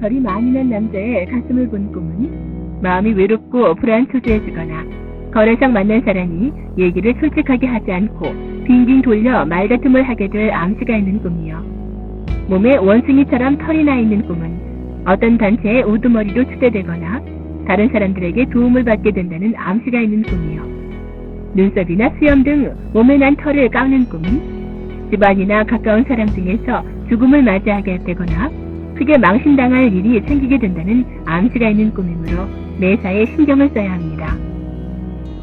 털이 많이 난 남자의 가슴을 본 꿈은 마음이 외롭고 불안 초조해지거나 거래상 만난 사람이 얘기를 솔직하게 하지 않고 빙빙 돌려 말다툼을 하게 될 암시가 있는 꿈이요. 몸에 원숭이처럼 털이 나 있는 꿈은 어떤 단체의 우두머리로 추대되거나 다른 사람들에게 도움을 받게 된다는 암시가 있는 꿈이요. 눈썹이나 수염 등 몸에 난 털을 깎는 꿈은 집안이나 가까운 사람 중에서 죽음을 맞이하게 되거나 크게 망신당할 일이 생기게 된다는 암시가 있는 꿈이므로 매사에 신경을 써야 합니다.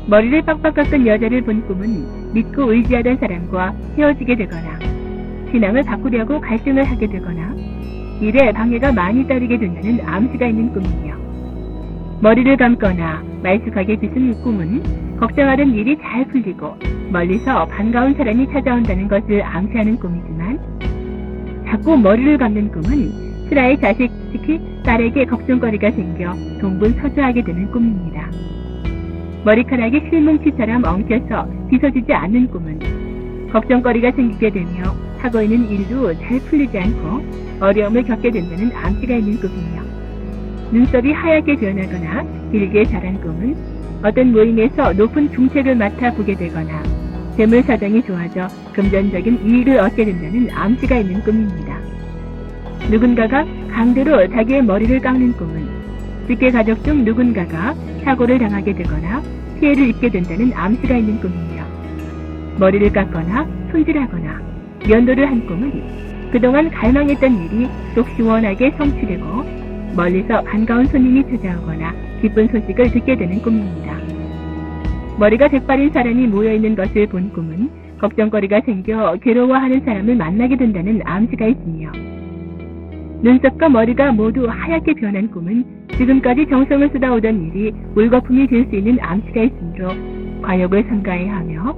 머리를 빡빡 깎은 여자를 본 꿈은 믿고 의지하던 사람과 헤어지게 되거나 신앙을 바꾸려고 갈등을 하게 되거나 일에 방해가 많이 따르게 된다는 암시가 있는 꿈이며 머리를 감거나 말쑥하게 빗은 꿈은 걱정하던 일이 잘 풀리고 멀리서 반가운 사람이 찾아온다는 것을 암시하는 꿈이지만 자꾸 머리를 감는 꿈은 슬아의 자식, 특히 딸에게 걱정거리가 생겨 동분서주하게 되는 꿈입니다. 머리카락이 실뭉치처럼 엉켜서 빗어지지 않는 꿈은 걱정거리가 생기게 되며 하고 있는 일도 잘 풀리지 않고 어려움을 겪게 된다는 암시가 있는 꿈이며 눈썹이 하얗게 변하거나 길게 자란 꿈은 어떤 모임에서 높은 중책을 맡아 보게 되거나 재물 사정이 좋아져 금전적인 이익을 얻게 된다는 암시가 있는 꿈입니다. 누군가가 강제로 자기의 머리를 깎는 꿈은 직계 가족 중 누군가가 사고를 당하게 되거나 피해를 입게 된다는 암시가 있는 꿈이며 머리를 깎거나 손질하거나 면도를 한 꿈은 그동안 갈망했던 일이 속 시원하게 성취되고 멀리서 반가운 손님이 찾아오거나 기쁜 소식을 듣게 되는 꿈입니다. 머리가 백발인 사람이 모여있는 것을 본 꿈은 걱정거리가 생겨 괴로워하는 사람을 만나게 된다는 암시가 있으며 눈썹과 머리가 모두 하얗게 변한 꿈은 지금까지 정성을 쏟아오던 일이 물거품이 될 수 있는 암시가 있으므로 과욕을 삼가해야 하며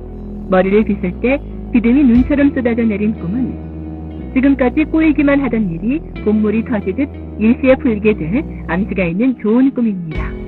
머리를 빗을 때 비듬이 눈처럼 쏟아져 내린 꿈은 지금까지 꼬이기만 하던 일이 본물이 터지듯 일시에 풀리게 될 암시가 있는 좋은 꿈입니다.